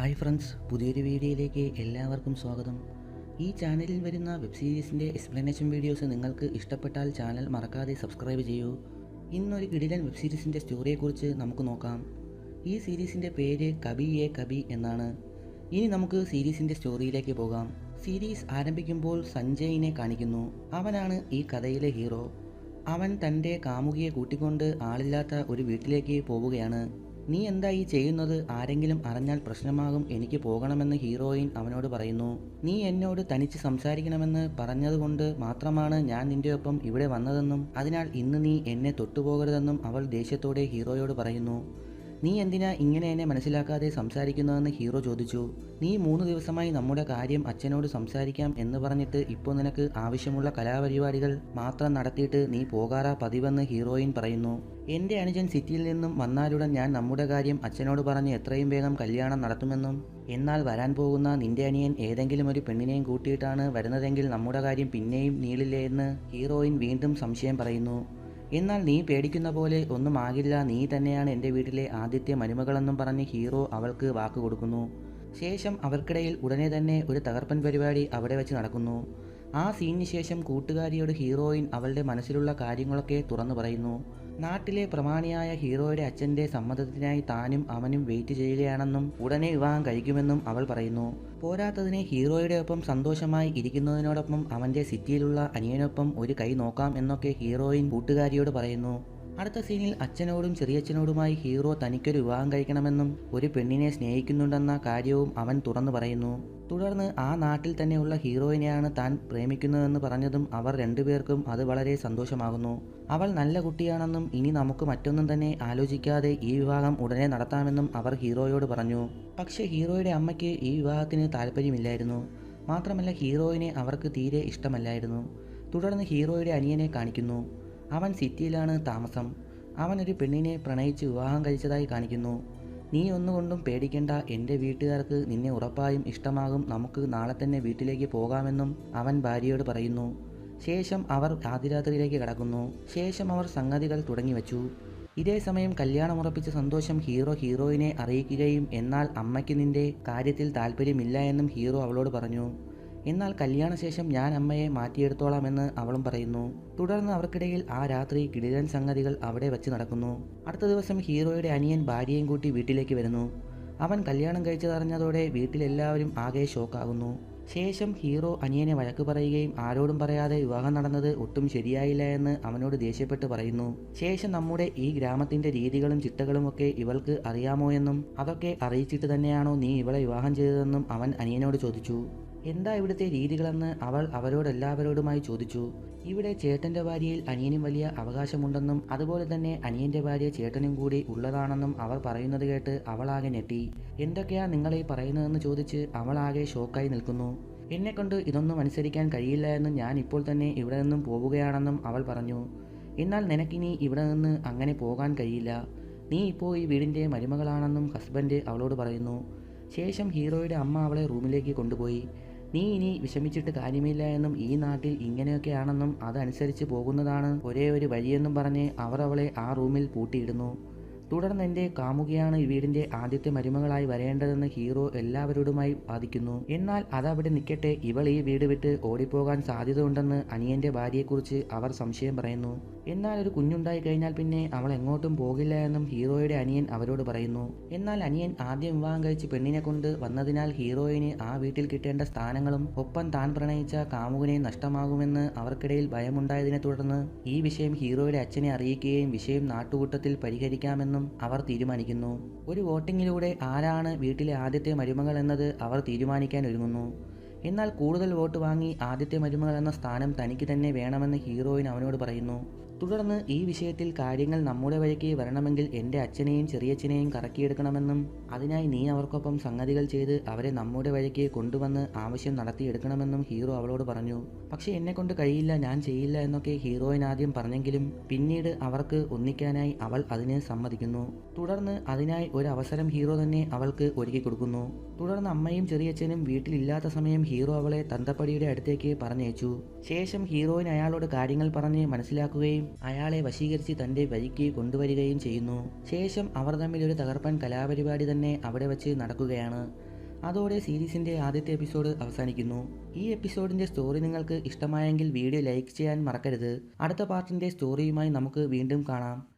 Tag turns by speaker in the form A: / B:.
A: Hi friends പുതിയൊരു വീഡിയോയിലേക്ക് എല്ലാവർക്കും സ്വാഗതം. ഈ ചാനലിൽ വരുന്ന വെബ് സീരീസിന്റെ എക്സ്പ്ലനേഷൻ വീഡിയോസ് നിങ്ങൾക്ക് ഇഷ്ടപ്പെട്ടാൽ ചാനൽ മറക്കാതെ സബ്സ്ക്രൈബ് ചെയ്യൂ. ഇന്നൊരു കിടിലൻ വെബ് സീരീസിന്റെ സ്റ്റോറിയെക്കുറിച്ച് നമുക്ക് നോക്കാം. ഈ സീരീസിന്റെ പേര് കബി എ കബി എന്നാണ്. ഇനി നമുക്ക് സീരീസിന്റെ സ്റ്റോറിയിലേക്ക് പോകാം. സീരീസ് ആരംഭിക്കുമ്പോൾ സഞ്ജയിനെ കാണിക്കുന്നു. അവനാണ് ഈ കഥയിലെ ഹീറോ. അവൻ തന്റെ കാമുകിയെ കൂട്ടിക്കൊണ്ട് ആളില്ലാത്ത ഒരു വീട്ടിലേക്ക് പോവുകയാണ്. നീ എന്താ ഈ ചെയ്യുന്നത്? ആരെങ്കിലും അറിഞ്ഞാൽ പ്രശ്നമാകും. എനിക്ക് പോകണമെന്ന് ഹീറോയിൻ അവനോട് പറയുന്നു. നീ എന്നോട് തനിച്ച് സംസാരിക്കണമെന്ന് പറഞ്ഞതുകൊണ്ട് മാത്രമാണ് ഞാൻ നിന്റെ ഒപ്പം ഇവിടെ വന്നതെന്നും അതിനാൽ ഇന്ന് നീ എന്നെ തൊട്ടുപോകരുതെന്നും അവൾ ദേഷ്യത്തോടെ ഹീറോയോട് പറയുന്നു. നീ എന്തിനാ ഇങ്ങനെ എന്നെ മനസ്സിലാക്കാതെ സംസാരിക്കുന്നതെന്ന് ഹീറോ ചോദിച്ചു. നീ മൂന്ന് ദിവസമായി നമ്മുടെ കാര്യം അച്ഛനോട് സംസാരിക്കാം എന്ന് പറഞ്ഞിട്ട് ഇപ്പോൾ നിനക്ക് ആവശ്യമുള്ള കലാപരിപാടികൾ മാത്രം നടത്തിയിട്ട് നീ പോകാറാ പതിവെന്ന് ഹീറോയിൻ പറയുന്നു. എന്റെ അനുജൻ സിറ്റിയിൽ നിന്നും വന്നാലുടൻ ഞാൻ നമ്മുടെ കാര്യം അച്ഛനോട് പറഞ്ഞ് എത്രയും വേഗം കല്യാണം നടത്തുമെന്നും എന്നാൽ വരാൻ പോകുന്ന നിന്റെ അനിയൻ ഏതെങ്കിലും ഒരു പെണ്ണിനെയും കൂട്ടിയിട്ടാണ് വരുന്നതെങ്കിൽ നമ്മുടെ കാര്യം പിന്നെയും നീളില്ലേ എന്ന് ഹീറോയിൻ വീണ്ടും സംശയം പറയുന്നു. എന്നാൽ നീ പേടിക്കുന്ന പോലെ ഒന്നും ആകില്ല നീ തന്നെയാണ് എന്റെ വീട്ടിലെ ആദ്യത്തെ മരുമകളെന്നും പറഞ്ഞ് ഹീറോ അവൾക്ക് വാക്ക് കൊടുക്കുന്നു. ശേഷം അവർക്കിടയിൽ ഉടനെ തന്നെ ഒരു തകർപ്പൻ പരിപാടി അവിടെ വെച്ച് നടക്കുന്നു. ആ സീനിന് ശേഷം കൂട്ടുകാരിയോട് ഹീറോയിൻ അവളുടെ മനസ്സിലുള്ള കാര്യങ്ങളൊക്കെ തുറന്നു പറയുന്നു. നാട്ടിലെ പ്രമാണിയായ ഹീറോയുടെ അച്ഛന്റെ സമ്മതത്തിനായി താനും അവനും വെയിറ്റ് ചെയ്യുകയാണെന്നും ഉടനെ വിവാഹം കഴിക്കുമെന്നും അവൾ പറയുന്നു. പോരാത്തതിനെ ഹീറോയുടെ ഒപ്പം സന്തോഷമായി ഇരിക്കുന്നതിനോടൊപ്പം അവന്റെ സിറ്റിയിലുള്ള അനിയനൊപ്പം ഒരു കൈ നോക്കാം എന്നൊക്കെ ഹീറോയിൻ കൂട്ടുകാരിയോട് പറയുന്നു. അടുത്ത സീനിൽ അച്ഛനോടും ചെറിയച്ഛനോടുമായി ഹീറോ തനിക്കൊരു വിവാഹം കഴിക്കണമെന്നും ഒരു പെണ്ണിനെ സ്നേഹിക്കുന്നുണ്ടെന്ന കാര്യവും അവൻ തുറന്നു പറയുന്നു. തുടർന്ന് ആ നാട്ടിൽ തന്നെയുള്ള ഹീറോയിനെയാണ് താൻ പ്രേമിക്കുന്നതെന്ന് പറഞ്ഞതും അവർ രണ്ടുപേർക്കും അത് വളരെ സന്തോഷമാകുന്നു. അവൾ നല്ല കുട്ടിയാണെന്നും ഇനി നമുക്ക് മറ്റൊന്നും തന്നെ ആലോചിക്കാതെ ഈ വിവാഹം ഉടനെ നടത്താമെന്നും അവർ ഹീറോയോട് പറഞ്ഞു. പക്ഷേ ഹീറോയുടെ അമ്മയ്ക്ക് ഈ വിവാഹത്തിന് താല്പര്യമില്ലായിരുന്നു മാത്രമല്ല ഹീറോയിനെ അവർക്ക് തീരെ ഇഷ്ടമല്ലായിരുന്നു. തുടർന്ന് ഹീറോയുടെ അനിയനെ കാണിക്കുന്നു. അവൻ സിറ്റിയിലാണ് താമസം. അവൻ ഒരു പെണ്ണിനെ പ്രണയിച്ച് വിവാഹം കഴിച്ചതായി കാണിക്കുന്നു. നീ ഒന്നുകൊണ്ടും പേടിക്കേണ്ട. എന്റെ വീട്ടുകാർക്ക് നിന്നെ ഉറപ്പായും ഇഷ്ടമാകും. നമുക്ക് നാളെ തന്നെ വീട്ടിലേക്ക് പോകാമെന്നും അവൻ ഭാര്യയോട് പറയുന്നു. ശേഷം അവർ ആദ്യരാത്രിയിലേക്ക് കടക്കുന്നു. ശേഷം അവർ സംഗതികൾ തുടങ്ങി വച്ചു ഇതേ സമയം കല്യാണം ഉറപ്പിച്ച സന്തോഷം ഹീറോ ഹീറോയിനെ അറിയിക്കുകയും എന്നാൽ അമ്മയ്ക്ക് നിന്റെ കാര്യത്തിൽ താല്പര്യമില്ല എന്നും ഹീറോ അവളോട് പറഞ്ഞു. എന്നാൽ കല്യാണശേഷം ഞാൻ അമ്മയെ മാറ്റിയെടുത്തോളാമെന്ന് അവളും പറയുന്നു. തുടർന്ന് അവർക്കിടയിൽ ആ രാത്രി കിടിലൻ സംഗതികൾ അവിടെ വെച്ച് നടക്കുന്നു. അടുത്ത ദിവസം ഹീറോയുടെ അനിയൻ ഭാര്യയും കൂട്ടി വീട്ടിലേക്ക് വരുന്നു. അവൻ കല്യാണം കഴിച്ചതറിഞ്ഞതോടെ വീട്ടിലെല്ലാവരും ആകെ ഷോക്കാകുന്നു. ശേഷം ഹീറോ അനിയനെ വഴക്ക് പറയുകയും ആരോടും പറയാതെ വിവാഹം നടന്നത് ഒട്ടും ശരിയായില്ല എന്ന് അവനോട് ദേഷ്യപ്പെട്ട് പറയുന്നു. ശേഷം നമ്മുടെ ഈ ഗ്രാമത്തിന്റെ രീതികളും ചിട്ടകളും ഒക്കെ ഇവൾക്ക് അറിയാമോ എന്നും അതൊക്കെ അറിയിച്ചിട്ട് തന്നെയാണോ നീ ഇവളെ വിവാഹം ചെയ്തതെന്നും അവൻ അനിയനോട് ചോദിച്ചു. എന്താ ഇവിടുത്തെ രീതികളെന്ന് അവൾ അവരോടെല്ലാവരോടുമായി ചോദിച്ചു. ഇവിടെ ചേട്ടന്റെ ഭാര്യയിൽ അനിയനും വലിയ അവകാശമുണ്ടെന്നും അതുപോലെ തന്നെ അനിയന്റെ ഭാര്യ ചേട്ടനും കൂടി ഉള്ളതാണെന്നും അവർ പറയുന്നത് കേട്ട് അവളാകെ ഞെട്ടി. എന്തൊക്കെയാ നിങ്ങളീ പറയുന്നതെന്ന് ചോദിച്ച് അവളാകെ ഷോക്കായി നിൽക്കുന്നു. എന്നെക്കൊണ്ട് ഇതൊന്നും അനുസരിക്കാൻ കഴിയില്ല എന്ന് ഞാൻ ഇപ്പോൾ തന്നെ ഇവിടെ നിന്നും പോവുകയാണെന്നും അവൾ പറഞ്ഞു. എന്നാൽ നിനക്കിനി ഇവിടെ നിന്ന് അങ്ങനെ പോകാൻ കഴിയില്ല. നീ ഇപ്പോൾ ഈ വീടിന്റെ മരുമകളാണെന്നും ഹസ്ബൻഡ് അവളോട് പറയുന്നു. ശേഷം ഹീറോയുടെ അമ്മ അവളെ റൂമിലേക്ക് കൊണ്ടുപോയി. നീ ഇനി വിഷമിച്ചിട്ട് കാര്യമില്ല എന്നും ഈ നാട്ടിൽ ഇങ്ങനെയൊക്കെയാണെന്നും അതനുസരിച്ച് പോകുന്നതാണ് ഒരേ ഒരു വഴിയെന്നും പറഞ്ഞ് അവർ അവളെ ആ റൂമിൽ പൂട്ടിയിടുന്നു. തുടർന്ന് എന്റെ കാമുകിയാണ് ഈ വീടിന്റെ ആദ്യത്തെ മരുമകളായി വരേണ്ടതെന്ന് ഹീറോ എല്ലാവരോടുമായി വാദിക്കുന്നു. എന്നാൽ അതവിടെ നിൽക്കട്ടെ ഇവൾ ഈ വീട് വിട്ട് ഓടിപ്പോകാൻ സാധ്യതയുണ്ടെന്ന് അനിയന്റെ ഭാര്യയെക്കുറിച്ച് അവർ സംശയം പറയുന്നു. എന്നാൽ ഒരു കുഞ്ഞുണ്ടായി കഴിഞ്ഞാൽ പിന്നെ അവൾ എങ്ങോട്ടും പോകില്ല എന്നും ഹീറോയുടെ അനിയൻ അവരോട് പറയുന്നു. എന്നാൽ അനിയൻ ആദ്യം വിവാഹം കഴിച്ച് പെണ്ണിനെ കൊണ്ട് വന്നതിനാൽ ഹീറോയിന് ആ വീട്ടിൽ കിട്ടേണ്ട സ്ഥാനങ്ങളും ഒപ്പം താൻ പ്രണയിച്ച കാമുകനെ നഷ്ടമാകുമെന്ന് അവർക്കിടയിൽ ഭയമുണ്ടായതിനെ തുടർന്ന് ഈ വിഷയം ഹീറോയുടെ അച്ഛനെ അറിയിക്കുകയും വിഷയം നാട്ടുകൂട്ടത്തിൽ പരിഹരിക്കാമെന്നും അവർ തീരുമാനിക്കുന്നു. ഒരു വോട്ടിങ്ങിലൂടെ ആരാണ് വീട്ടിലെ ആദ്യത്തെ മരുമകൾ എന്നത് അവർ തീരുമാനിക്കാൻ ഒരുങ്ങുന്നു. എന്നാൽ കൂടുതൽ വോട്ട് വാങ്ങി ആദ്യത്തെ മരുമകൾ എന്ന സ്ഥാനം തനിക്ക് തന്നെ വേണമെന്ന് ഹീറോയിൻ അവനോട് പറയുന്നു. തുടർന്ന് ഈ വിഷയത്തിൽ കാര്യങ്ങൾ നമ്മുടെ വഴിക്ക് വരണമെങ്കിൽ എന്റെ അച്ഛനെയും ചെറിയച്ഛനെയും കറക്കിയെടുക്കണമെന്നും അതിനായി നീ അവർക്കൊപ്പം സംഗതികൾ ചെയ്ത് അവരെ നമ്മുടെ വഴിക്ക് കൊണ്ടുവന്ന് ആവശ്യം നടത്തിയെടുക്കണമെന്നും ഹീറോ അവളോട് പറഞ്ഞു. പക്ഷേ എന്നെ കൊണ്ട് കഴിയില്ല ഞാൻ ചെയ്യില്ല എന്നൊക്കെ ഹീറോയിൻ ആദ്യം പറഞ്ഞെങ്കിലും പിന്നീട് അവർക്ക് ഒന്നിക്കാനായി അവൾ അതിനെ സമ്മതിക്കുന്നു. തുടർന്ന് അതിനായി ഒരു അവസരം ഹീറോ തന്നെ അവൾക്ക് ഒരുക്കി കൊടുക്കുന്നു. തുടർന്ന് അമ്മയും ചെറിയച്ഛനും വീട്ടിലില്ലാത്ത സമയം ഹീറോ അവളെ തന്തപ്പടിയുടെ അടുത്തേക്ക് പറഞ്ഞയച്ചു. ശേഷം ഹീറോയിൻ അയാളോട് കാര്യങ്ങൾ പറഞ്ഞ് മനസ്സിലാക്കുകയും അയാളെ വശീകരിച്ച് തന്റെ വഴിക്ക് കൊണ്ടുവരികയും ചെയ്യുന്നു. ശേഷം അവർ തമ്മിൽ ഒരു തകർപ്പൻ കലാപരിപാടി തന്നെ അവിടെ വച്ച് നടക്കുകയാണ്. അതോടെ സീരീസിന്റെ ആദ്യത്തെ എപ്പിസോഡ് അവസാനിക്കുന്നു. ഈ എപ്പിസോഡിന്റെ സ്റ്റോറി നിങ്ങൾക്ക് ഇഷ്ടമായെങ്കിൽ വീഡിയോ ലൈക്ക് ചെയ്യാൻ മറക്കരുത്. അടുത്ത പാർട്ടിന്റെ സ്റ്റോറിയുമായി നമുക്ക് വീണ്ടും കാണാം.